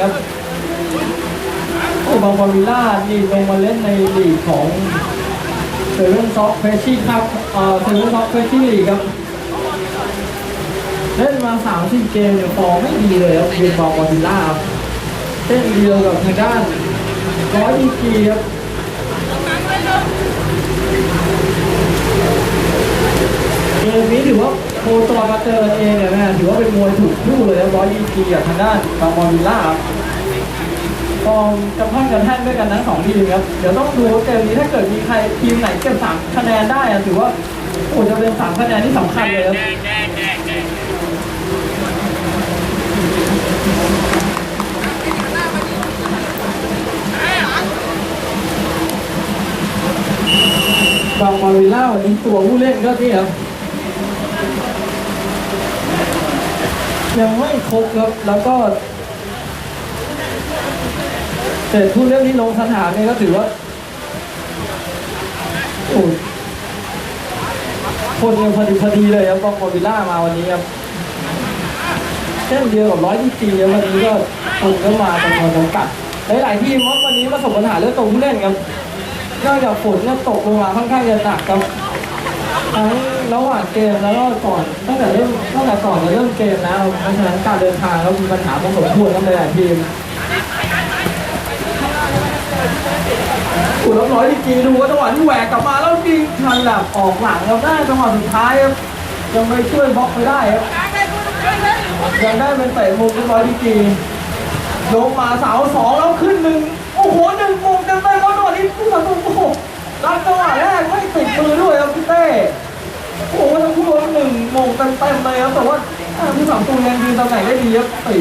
ครับโอ้บางบอวิลล่านี่ลงมาเล่นในลีกของเซเว่นซ็อกเฟชชี่ครับเอ่อเซเว่นซ็อกเฟชชี่ลีกครับ เล่นมาสามสิบเกมเนี่ยฟอร์มไม่ดีเลยครับเป็นบางบอวิลล่าครับเส้นเดียวกับทางด้านร้อยดีกรีครับเกมนี้ถือว่า โคตรมาเจอเองเนี่ยนะถือว่าเป็นมวยถูกคู่เลยร้อยยี่ปีกับทางด้านบางบอลวิล่าครับกองจะพันกันแท่งด้วยกันทั้งสองทีมครับเดี๋ยวต้องดูเกมนี้ถ้าเกิดมีใครทีมไหนเก็บสามคะแนนได้อะถือว่าโอ้จะเป็นสามคะแนนที่สำคัญเลยครับบางบอลวิล่าวันนี้ตัวผู้เล่นก็นี่ครับ ยังไม่ครบครับ แล้วก็แต่ผู้เล่นที่ลงสนามเนี่ยก็ถือว่าโอ้คนยังพอดีพอดีเลยครับบองโกวิลล่ามาวันนี้ครับเช่นเดียวกับร้อยที่จีนวันนี้ก็คนก็มาจำนวนจำกัดหลายๆทีมครับวันนี้ประสบปัญหาเรื่องตัวผู้เล่นครับนอกจากฝนเนี่ยตกลงมาค่อนข้างจะหนักครับ ทั้งระหว่างเกมแล้วก็ก่อนตั้งแต่เริ่มตั้งแต่ก่อนจะเริ่มเกมแล้วเพราะฉะนั้นการเดินทางแล้วมีปัญหาพอสมควรครับในหลายทีมอุดรับร้อยดีกรีดูว่าจังหวะที่แหวกกลับมาแล้วยิงทันแหลบออกหลังครับได้จังหวะสุดท้ายครับยังไม่ช่วยบล็อกไปได้ครับยังได้เป็นเตะมุมเรียบร้อยดีกรีลงมาเสาสองแล้วขึ้นหนึ่งโอ้โหหนึ่งมุมเต็มไปแล้วจังหวะนี้ผู้สาประตูโอ้โห รับจังหวะแรกไม่ติดมือด้วยครับพี่เต้โอ้โหทั้งคู่หนึ่งมงเต็มเต็มเลยครับแต่ว่าอ่สามตัวยังยืนตำแหน่งได้ดีครับตี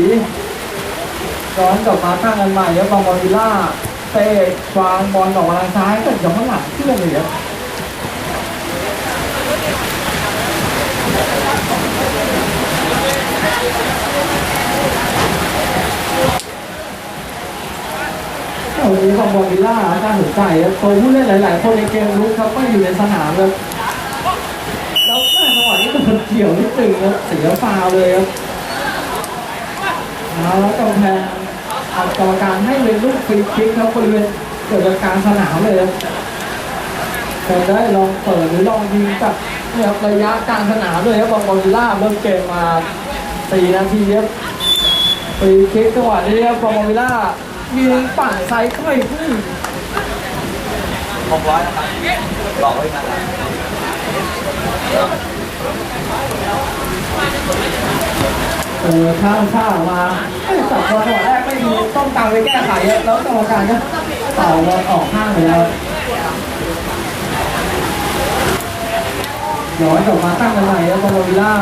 ย้อนกลับมาตั้งกันใหม่ครับบางบอลวิล่าเตะวางบอลออกมาทางซ้ายแต่ยังไม่หลังเชื่อเลยครับ วันนี้บางบอลวิลล่าน่าสนใจครับตัวผู้เล่นหลาย ๆ คนในเกมลุกครับก็อยู่ในสนามครับแล้วแม่จังหวะนี้มันเกี่ยวนิดนึงครับเสียฟาวเลยครับแล้วกำแพงอัดกรรมการให้เป็นลูกฟรีคิกครับบริเวณเกิดจากการสนามเลยครับจะได้ลองเปิดหรือลองยิงจากเนี่ยครับระยะกลางสนามเลยครับบอลบอลล่าเริ่มเกมมา4นาทีครับฟรีคิกจังหวะนี้ครับบอลบอลล่า ยิงปั่นไซส์เข้าไปขึ้นหกร้อยนะครับบอกไว้กันนะเออข้ามข้ามมาเอ้ยจับบอลจังหวแรกไม่ดีต้องตามไปแก้ไขแล้วกรรมการก็เป่าบอลออกข้างไปแล้วย้อนกลับมาตั้งกันใหม่ครับบอลวิล่า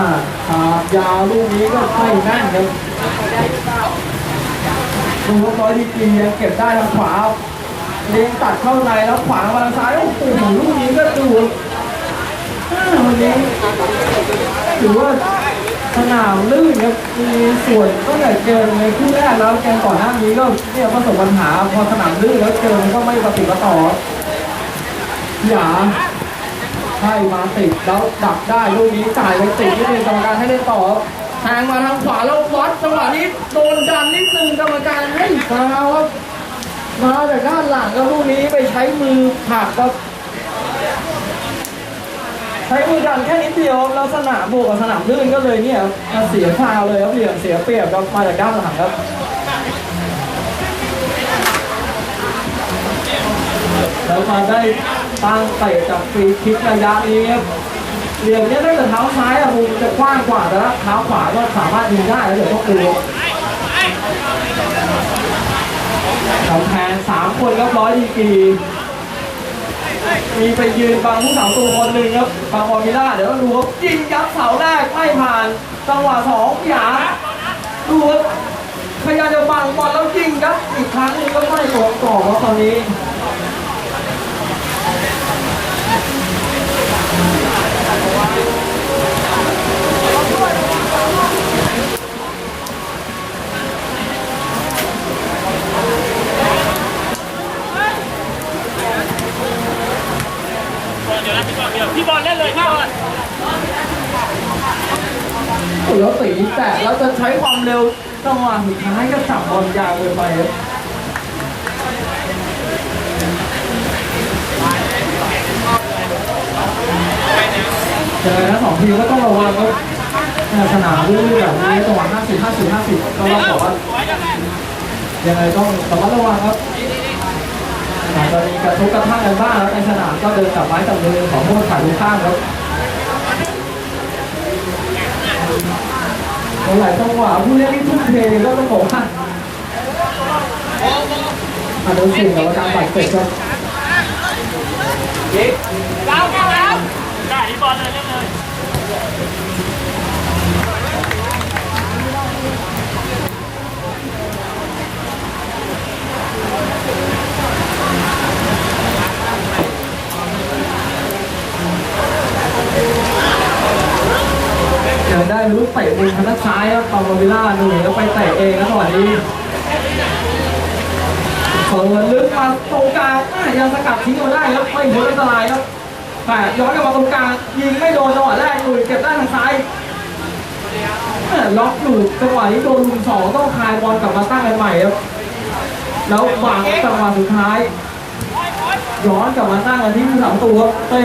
ครับยาวลูกนี้ก็ไม่แม่นครับ ดูว่าร้อยดีกรียังเก็บได้ทางขวาเลี้ยงตัดเข้าในแล้วขวามาทางซ้ายโอ้โหลูกนี้ก็ดูวันนี้ถือว่าสนามลื่นครับมีส่วนตั้งแต่เกมในคู่แรกแล้วเกมก่อนหน้านี้ก็เนี่ยประสบปัญหาพอสนามลื่นแล้วเกมมันก็ไม่ประติดประต่อหยาให้มาติดแล้วดักได้ลูกนี้จ่ายไปติดที่เป็นกรรมการให้เล่นต่อ แทงมาทางขวาแล้ววัดจังหวะนี้โดนดันนิดนึงกรรมการให้ฟาวครับมาจากด้านหลังก็ลูกนี้ไปใช้มือผลักครับใช้มือดันแค่นิดเดียวครับแล้วสนามบวกกับสนามลื่นก็เลยเนี่ยมาเสียฟาวเลยครับเหลี่ยมเสียเปรียบครับมาจากด้านหลังครับแล้วมาได้ตั้งเตะจากฟรีคิกระยะนี้ครับ เหลี่ยมเนี้ยถ้าเกิดเท้าซ้ายอะมุมจะกว้างกว่าแต่ว่าเท้าขวาก็สามารถยิงได้แล้วเดี๋ยวต้องดูกำแพงสามคนครับร้อยดีกีมีไปยืนบังผู้สาวตัวคนหนึ่งครับบังบอลมิล่าเดี๋ยวต้องดูครับยิงยับเสาแรกไม่ผ่านจังหวะสองหยาดูครับพยายามจะบังบอลแล้วยิงครับอีกครั้งนึงก็ไม่ตรงกรอครับตอนนี้ พี่บอลเล่นเลยพี่บอลแล้วสีแตกแล้วจะใช้ความเร็วต้องหวะสุดท้ายก็สับบอลยาวเกินไปเจอทั้งสองทีก็ต้องระวังก็าสนามด้วยแบบนี้จังห้าสิบห้าสิบห้าสิบก็ต้องบอกว่ายังไงต้องระมัดระวังครับ อาจจะมีกระทุกกระทั่งกันบ้างแล้วในสนามก็เดินกับไม้กับมือของผู้ถ่ายรูปข้างครับหลายจังหวะผู้เล่นที่ทุ่มเทก็ต้องบอกว่าอันดับสิ่งกับการบาดเจ็บครับได้ที่บอลเลยเล่นเลย เดี๋ยวได้รู้เตะมุมทางด้านซ้ายครับตอมวิลล่าหนุ่ยแล้วไปเตะเองแล้วจังหวะนี้เปิดลึกมาตรงกลางยังสกัดทิ้งมาได้ครับไม่พ้นอันตรายครับแต่ย้อนกลับมาตรงกลางยิงไม่โดนจังหวะแรกหนุ่ยเก็บได้ทางซ้ายล็อกอยู่จังหวะนี้โดนลุมสองต้องคลายบอลกลับมาตั้งกันใหม่ครับแล้ววางจังหวะสุดท้าย ย้อนกลับมาตั้งกันที่ผู้สามตัวเต้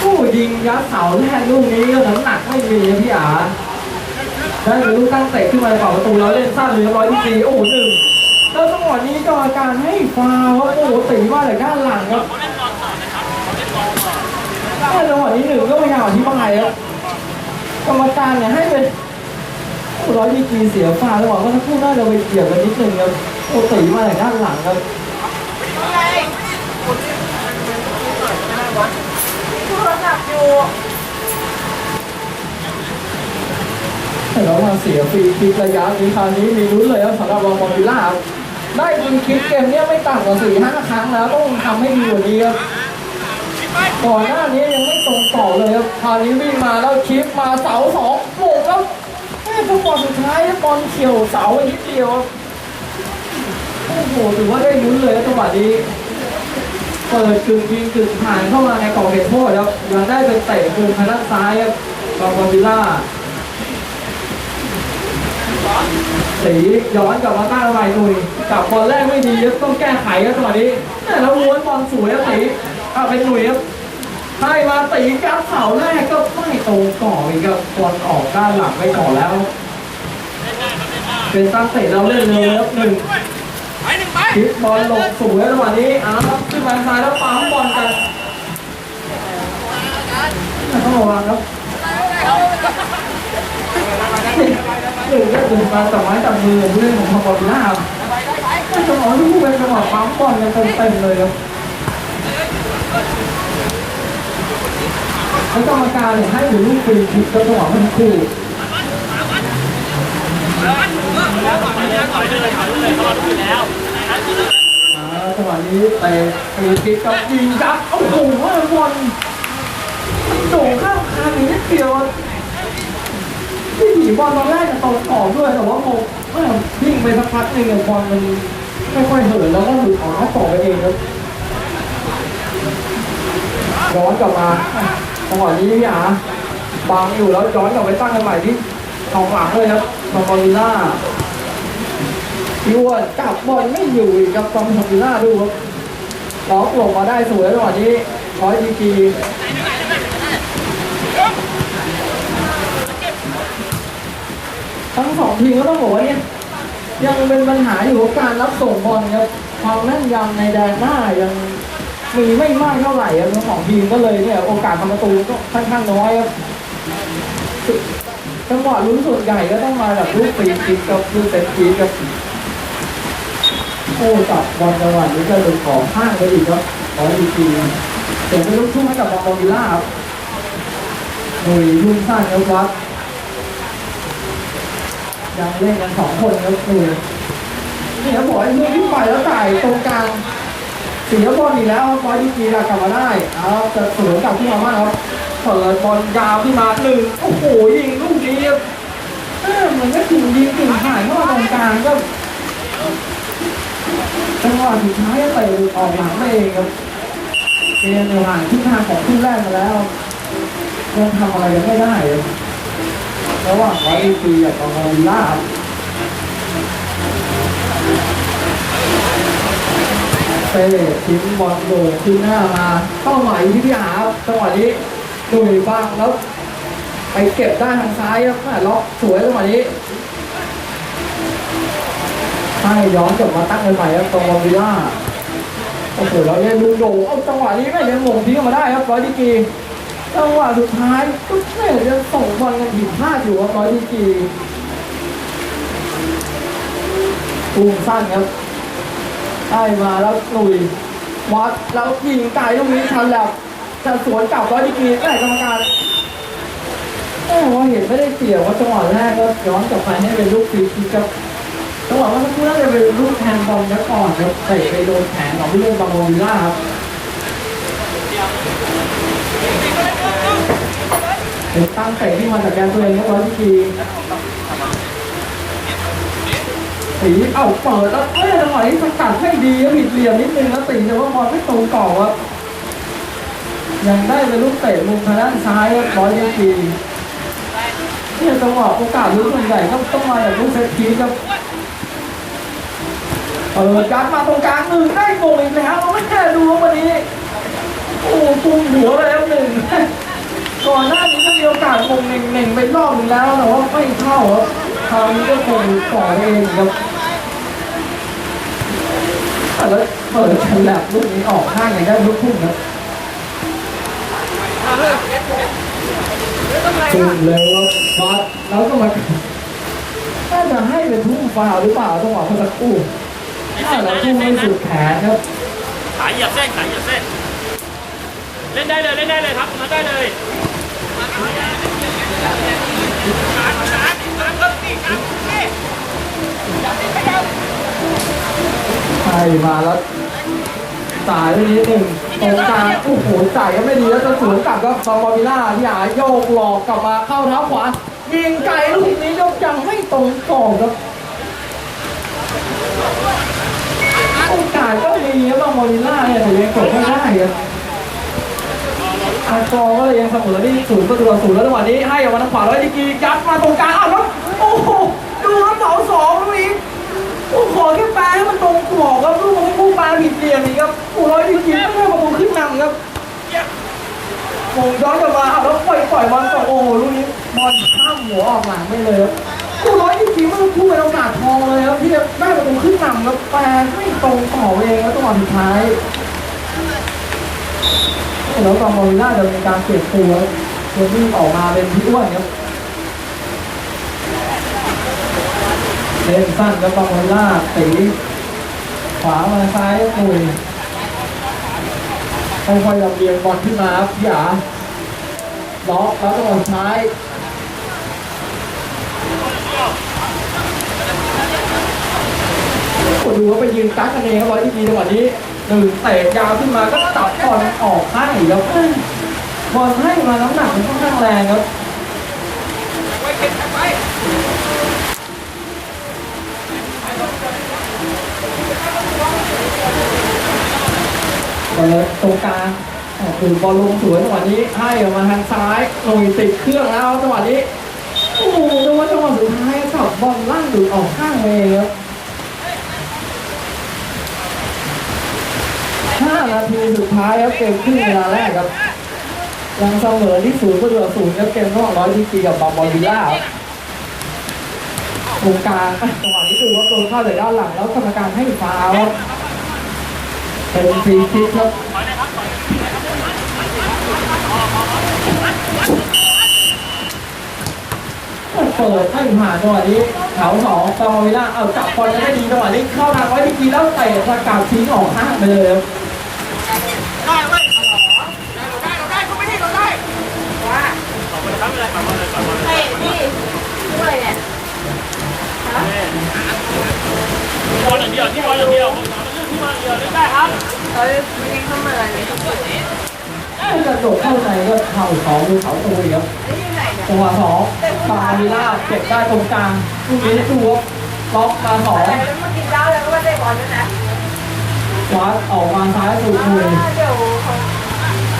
ผู้ยิงยัดเสาแรกลูกนี้ก็น้ำหนักไม่มีนะพี่อาได้เป็นลูกตั้งเตะขึ้นมาในกรอบประตูแล้วเล่นสั้นเลยร้อยที่สี่โอ้โหหนึ่งแล้วจังหวะนี้กรรมการให้ฟาวครับโอ้โหตีมาจากด้านหลังครับเขาเล่นบอลต่อนะครับเขาเล่นอลต่อถ้าจังหวะนี้หนึ่งก็พยายามอธิบายครับกรรมการเนี่ยให้เป็นร้อยดีกรีเสียฟาวจังหวะก็ทั้งคู่น่าจะไปเกี่ยวกันนิดนึงครับโอ้ตีมาจากด้านหลังครับ แต่เรามาเสียฟรีคิกระยะนี้คราวนี้มีลุ้นเลยครับสำหรับรองบอลวิลล่าครับได้ฟรีคิกเกมเนี้ยไม่ต่ำกว่าสี่ห้าครั้งแล้วต้องทำให้ดีกว่านี้ครับก่อนหน้านี้ยังไม่ตรงต่อเลยครับคราวนี้วิ่งมาแล้วชิปมาเสาสองโบกแล้วแม่จังหวะสุดท้ายบอลเฉียวเสาไปนิดเดียวโอ้โหถือว่าได้ลุ้นเลยครับจังหวะนี้ เปิดกึ่งยิงกึ่งผ่านเข้ามาในกรอบเขตโทษครับยังได้เป็นเตะคืนทางด้านซ้ายครับกองบอลวิลล่าสีย้อนกลับมาตั้งใหม่หนุ่ยกับบอลแรกไม่ดีครับต้องแก้ไขครับจังหวะนี้แม่แล้วม้วนบอลสวยครับสีอะเป็นหนุ่ยครับให้มาตียัดเสาแรกก็ไม่ตรงก่ออีกครับบอลออกด้านหลังไปก่อนแล้ว เป็นตั้งเตะเราเล่นเลยครับหนึ่งไปหนึ่งไปคิดบอลหลบสวยจังหวะนี้อ้าว ขึ้นมาซ้ายแล้วปั๊มบอลกันต้องระวังครับหนึ่งก็ถึงมาจับไม้จับมือเพื่อนของทางบอลหน้าครับจังหวะที่ผู้เป็นจังหวะปั๊มบอลกันเต็มๆเลยครับแล้วกรรมการเนี่ยให้อยู่ลูกฟรีคิกกับจังหวะมันคู่แล้วต่อยเลยต่อยเลยต่อยเลยเขาดูแล้ว จังหวะนี้เตะฟรีคิกกับยิงยัดโอ้โหบอลโด่งข้ามคานนิดเดียวที่ผีบอลตอนแรกจะตรงกรอด้วยแต่ว่าพอเมื่อวิ่งไปสักพักหนึ่งบอลมันไม่ค่อยเหินแล้วก็หลุดออกนอกกรอบไปเองครับย้อนกลับมาจังหวะนี้พี่อาบังอยู่แล้วย้อนกลับไปตั้งกันใหม่ที่กองหลังเลยครับตองบอลลีน่า พี่วนจับบอลไม่อยู่อีกกับกองทัพวิลล่าดูครับล็อกลงมาได้สวยจังหวะนี้ร้อยดีกีทั้งสองทีมก็ต้องบอกว่าเนี่ยยังเป็นปัญหาอยู่กับการรับส่งบอลครับความแม่นยำในแดนหน้ายังมีไม่มากเท่าไหร่ครับทั้งสองทีมก็เลยเนี่ยโอกาสทำประตูก็ค่อนข้างน้อยครับจังหวะลุ้นส่วนใหญ่ก็ต้องมาจากลูกฟรีคิกกับลูกเซตพีกับ โอ้จับบอลจังหวะนี้ก็เลยของข้างไปอีกครับขออีกทีเดี๋ยวเป็นลูกทุ่งให้กับบอลบอลวิลล่าครับหนุ่ยยุ่งสั้นครับวัดยังเล่นกันสองคนครับหนุ่ยนี่ครับบอกให้ลูกที่ไปแล้วจ่ายตรงกลางเสียบอลอีกแล้วครับอลดีกีกลับมาได้เอาจะสวนกลับขึ้นมาบ้างครับเปิดบอลยาวขึ้นมาหนึ่งโอ้โหยิงลูกนี้ครับเออเหมือนก็ถึงยิงถึงผ่านเข้ามาตรงกลางก็ จังหวะสุดท้ายเตะออกหลังไม่เองครับเกมในห่างขึ้นทางของขึ้นแรกมาแล้วยังทำอะไรกันไม่ได้เลยระหว่างไว้ปีกับกองวิลล่าครับเต้ทิ้งบอลโดดขึ้นหน้ามาเป้าหมายที่พี่หาจังหวะนี้ดูบ้างแล้วไปเก็บได้ทางซ้ายครับล็อกสวยจังหวะนี้ ให้ย้อนกลับมาตั้งกันใหม่ครับตรงวอวิล่าโอ้โหเราเล่นลูกโด่งเอาจังหวะนี้ไม่ยังมงทิ้งมาได้ครับร้อยดีกีจังหวะสุดท้ายก็แม่จะส่งบอลกันผิดพลาดอยู่ครับร้อยดีกีตูมสั้นครับได้มาแล้วหนุยวัดแล้วยิงไกลลูกนี้ทันแล้วจะสวนกลับร้อยดีกีแต่กรรมการโอ้โหเห็นไม่ได้เกี่ยวว่าจังหวะแรกก็ย้อนกลับไปให้เป็นลูกฟรีคิกครับ จังหวะเมื่อสักครู่น่าจะเป็นลูกแทนบอลนะก่อนครับเตะไปโดนแขนของผู้เล่นบางโมวิลล่าครับเป็นตั้งเตะที่มาจากแกนตัวเองครับร้อยทีสีเอ้าเปิดแล้วเอ้ยจังหวะนี้สกัดให้ดีผิดเหลี่ยมนิดนึงแล้วตีแต่ว่าบอลไม่ตรงกรอบครับยังได้เป็นลูกเตะมุมทางด้านซ้ายครับร้อยทีเนี่ยจังหวะโอกาสลุ้นส่วนใหญ่ก็ต้องมาจากลูกเซตพีครับ เปิดการมาตรงกลางหนึ่งได้โมงอีกแล้วไม่แค่ดูวันนี้ โอ้ตุ้มหัวแล้วหนึ่งก่อนหน้านี้ก็มีโอกาสโมงหนึ่งหนึ่งไปรอบหนึงแล้วแต่ว่าไม่เข้าครับคราวนี้ก็คงก่อเองครับแล้วเปิดฉลับลูกนี้ออกข้างอย่างได้ลูกพุ่งครับตุ้มเลยว่าบอสแล้วก็มาน่าจะให้เป็นทุ่มฟาวหรือเปล่าจังหวะเมื่อสักครู่ ถ้าเราทุ่มไม่สุดแขนครับขาเหยียบเส้นขาเหยียบเส้น เล่นได้เลยเล่นได้เลยครับมาได้เลยใช่มาแล้วสายไปนิดหนึ่งตรงกลางโอ้โหจ่ายก็ไม่ดีแล้วจะสวนกลับก็ซอมบาบิล่าที่หาโยกหลอกกลับมาเข้าเท้าขวายิงไกลลูกนี้ยกยังไม่ตรงกรอบครับโอกาสก็ โมีครับบางบาบิล่าเนี่ยแต่ยังกดไม่ได้ครับอากอก็เลยยังเสมอที่ศูนย์ประตูต่อศูนย์แล้วจังหวะนี้ให้ออกมาทางขวาร้อยดีกรียัดมาตรงกลางอ้าวแล้วโอ้โหดูแล้วเสาสองลูกนี้โอ้ขอแค่แปลให้มันตรงกรอบครับลูกมันไม่พุ่งมาผิดเหลี่ยมอีกครับโอ้ร้อยจริงๆไม่ได้ประตูขึ้นนำครับโงย้อนกลับมาเอาแล้วปล่อยปล่อยบอลต่อโอ้โหลูกนี้บอลข้ามหัวออกหลังไม่เลยครับ โอ้ร้อยจริงๆมันพุ่เป็นโอกาสทองเลยครับที่ได้ประตูขึ้นนำครับแปลไม่ตรงต่อเองแล้วจังหวะสุดท้ายแล้วตอนมอริน่าจะมีการเปลี่ยนตัวตัวนี้ออกมาเป็นพี่อ้วนครับเล่นสั้นแล้วบางวันล่าตีขวามาซ้ายตุยค่อยๆลำเลียงบอลขึ้นมาครับพี่หยาล็อกแล้วก็บอลซ้าย โอ้ดูว่าไปยืนกักกันเองครับอยที่ดีจังหวะนี้หนึ่งเตะยาวขึ้นมาก็ตัดบอลออกให้ครับเอ้ยบอลให้มาน้ำหนักมันค่อนข้างแรงครับเปิดตรงกลางโอ้โหบอลลงสวยจังหวะนี้ให้ออกมาทางซ้ายหนุยติดเครื่องแล้วจังหวะนี้ โอ้โหจังหวะจังหวะสุดท้ายกับบอลล่างดูดออกข้างเลยครับ ห้านาทีสุดท้ายครับเกมครึ่งเวลาแรกครับยังเสมอที่ศูนย์ประตูต่อศูนย์ครับเกมระหว่างร้อยดีกีกับบาบอลวิล่าครับตรงกลางจังหวะนี้ดูว่าโดนเข้าจากด้านหลังแล้วกรรมการให้ฟาวเป็นฟรีคิกครับเปิดให้ผ่านจังหวะนี้แถวสองตองวิล่าเอาจับบอลได้ดีจังหวะนี้เข้าทางไว้ดีกีแล้วเตะสกัดทิ้งออกข้างไปเลยครับ เตะนี่ ด้วยเนี่ยบอลอย่างเดียวที่บอลอย่างเดียวที่บอลอย่างเดียวเล่นได้ครับเฮ้ยมันยังเข้ามาเลยกระโดดเข้าในก็เข่าสองดูเขาตัวอีกครับไอ้ยังไงเนี่ยจังหวะสองตองวิล่าเก็บได้ตรงกลางลูกนี้ดูว่าล็อกมาสองแต่แล้วมันกินเหล้าแล้วก็ไม่ได้บอลด้วยนะโวัดออกมาซ้ายสุดเลยเดี๋ยวเขา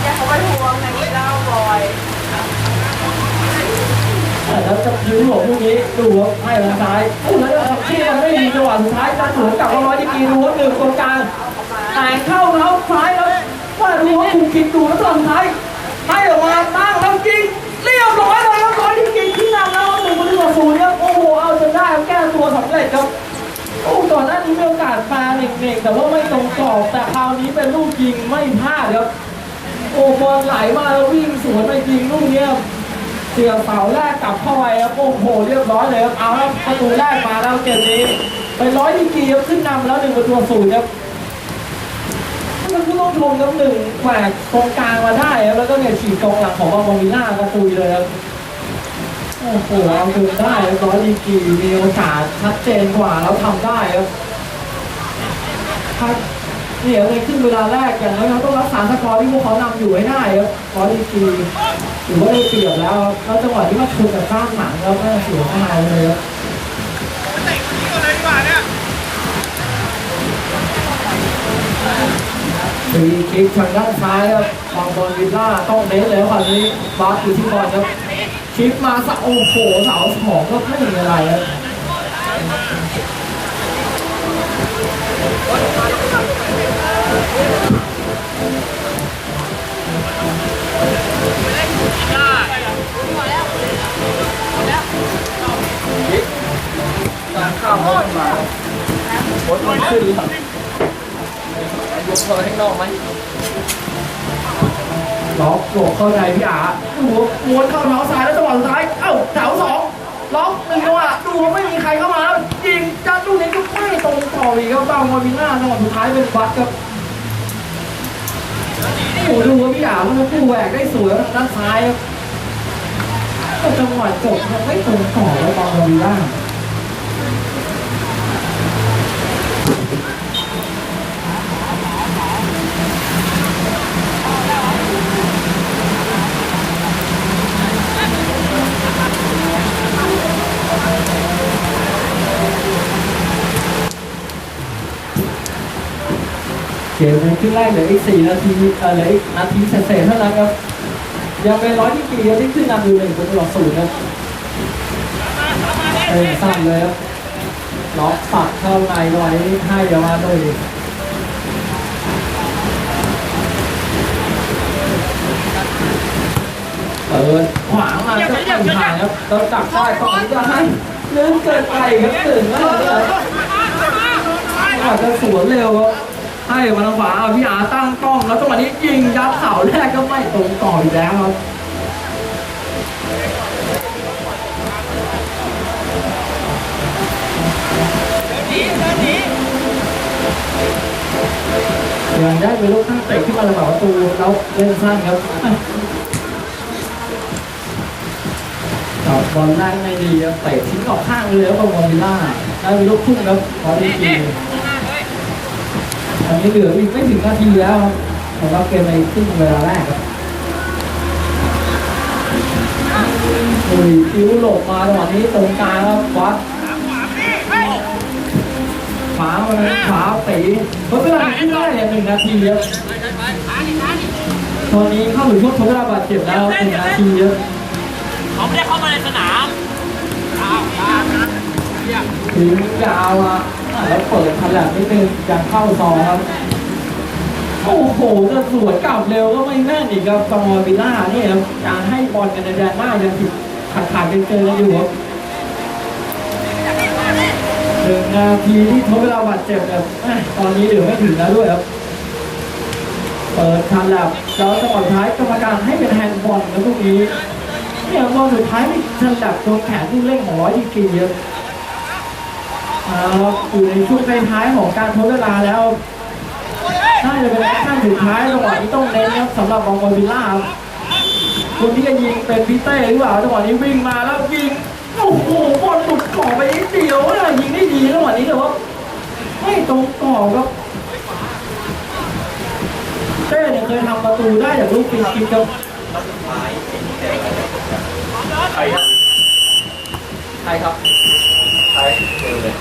เดี๋ยวเขาไปทวงในนี้แล้วบอย แล้วจะยืนหัวพวกนี้ดูว่าให้ทางซ้ายโอ้แล้วที่มันไม่มีจังหวะสุดท้ายการสวนกลับมาร้อยดีกรีดูว่าหนึ่งตรงกลางแต่เข้าแล้วซ้ายแล้วว่าดูว่าถูกคิดดูแล้วตอนท้ายให้ออกมาตั้งแล้วจริงเรียบร้อยเลยครับร้อยดีกรีที่นำแล้วหนึ่งประตูต่อศูนย์ครับโอ้โหเอาจนได้แก้ตัวสำเร็จครับโอ้ก่อนหน้านี้มีโอกาสปาเน่งๆแต่ว่าไม่ตรงกรอบแต่คราวนี้เป็นลูกยิงไม่พลาดครับโอ้บอลไหลมาแล้ววิ่งสวนไปยิงลูกเนี้ย เสียบเสาแรกกลับเข้าไปครับโอ้โหเรียบร้อยเลยครับเอาแล้วประตูแรกมาแล้วเกมนี้เป็นร้อยดีกีครับขึ้นนำแล้วหนึ่งประตูศูนย์ครับมันก็ต้องชมครับหนึ่งแหวกตรงกลางมาได้ครับแล้วก็เนี่ยฉีกกองหลังของบามิน่ากระตุยเลยครับโอ้โหเอาจนได้ร้อยดีกีมีโอกาสชัดเจนกว่าแล้วทำได้ครับ เนี่ยเลยขึ้นเวลาแรกอย่างน้อยเราต้องรักษาสกอร์ที่พวกเขานำอยู่ให้ได้ครับร้อยดีกรีถือว่าได้เปรียบแล้วครับแล้วจังหวะที่มาชนกับก้านหนังแล้วก็เสียหน้าเลยครับฟรีคิกทางด้านซ้ายครับบางบอลวิลล่าต้องเน้นเลยครับวันนี้บาสอยู่ที่บอลครับชิปมาสะโอ้โหเสาสองก็ไม่มีอะไรครับ โอ๊ตมันขึ้นหรือเปล่ายกเข้าไปข้างนอกไหมล็อกโหลเข้าในพี่อาดูม้วนเข้าเท้าซ้ายแล้วจังหวะสุดท้าย เอ้าเสาสองล็อกหนึ่งจังหวะดูว่าไม่มีใครเข้ามายิงจัดลูกนี้ก็ไม่ตรงต่ออีกครับบางวอมิน่าจังหวะสุดท้ายเป็นบัตครับโอ้โหดูว่าพี่อามันผู้แหวกได้สวยด้านซ้ายครับแต่จังหวะจบมันไม่ตรงต่อแล้วบางวอมิน่า เกมในครึ่งแรกเหลืออีก4นาทีเอ่อเหลืออีกนาทีเศษๆเท่านั้นครับยังเป็นร้อยที่กี่ที่ขึ้นนำอยู่หนึ่งประตูต่อศูนย์ครับเออสั้นเลยครับล็อกปักเข้าในไว้ให้เยาวาโดยเปิดขวางมาก็ไม่ผ่านครับเราจับได้ก่อนจะให้เลื่นเกินไปครับตื่นแล้วอาจจะสวนเร็วครับ ให้มาทางขวาพี่อาตั้งกล้องแล้วจังหวะนี้ยิงยัดเสาแรกก็ไม่ตรงต่ออีกแล้วครับยังได้ไปลูกข้างเตะขึ้นมาระดับประตูแล้วเล่นสั้นครับจับบอลแรกไม่ดีเตะทิ้งออกข้างเลยครับบอลวิลล่าได้ไปลูกทุ่งครับพอดีที อนนี้เหลืออีกไม่ถึงนาทีแล้วครับสำหรับเกมในครึ่งเวลาแรกครับอุ้ยคิ้วหลบมาจังหวะนี้ตรงกลางครับวัดขวามาเลยขวาตีลดเวลาขึ้นได้เนี่ยหนึ่งนาทีครับตอนนี้เข้าถึงช่วงทดเวลาบาดเจ็บแล้วหนึ่งนาทีครับเขาไม่ได้เข้ามาในสนามถึงยาวอะอะ แล้วเปิดทันหลมนิดนึงยังเข้าซองครับ โอ้โหจะสวนกลับเร็วก็ไม่แม่นอีกครับตองวิล่าเนี่ยครับการให้บอลกันในแดนหน้ายังผิดขาดขาดเกินเกินกันอยู่ครับหนึ่งนาทีที่ทดเวลาบาดเจ็บแบบตอนนี้เหลือไม่ถึงแล้วด้วยครับเปิดทันแหลมแล้วจังหวะท้ายกรรมการให้เป็นแฮนด์บอลแล้วพวกนี้เนี่ยบอลสุดท้ายไม่ทันแหลมโดนแขนผู้เล่นของร้อยดีกรีครับเอาละอยู่ในช่วงท้ายๆของการทดเวลาแล้วน่าจะเป็นแอคชั่นสุดท้ายจังหวะนี้ต้องเน้นครับสำหรับบองบอลวิลล่าครับคนที่จะยิงเป็นพีเต้หรือเปล่าจังหวะนี้วิ่งมาแล้วยิงโอ้โหบอลหลุดขอบไปนิดเดียวนะยิงได้ดีจังหวะนี้แต่ว่าไม่ตรงกรอบครับเต้เนี่ยเคยทำประตูได้จากลูกฟรีคิกครับใครครับใครครับใครเจอเลย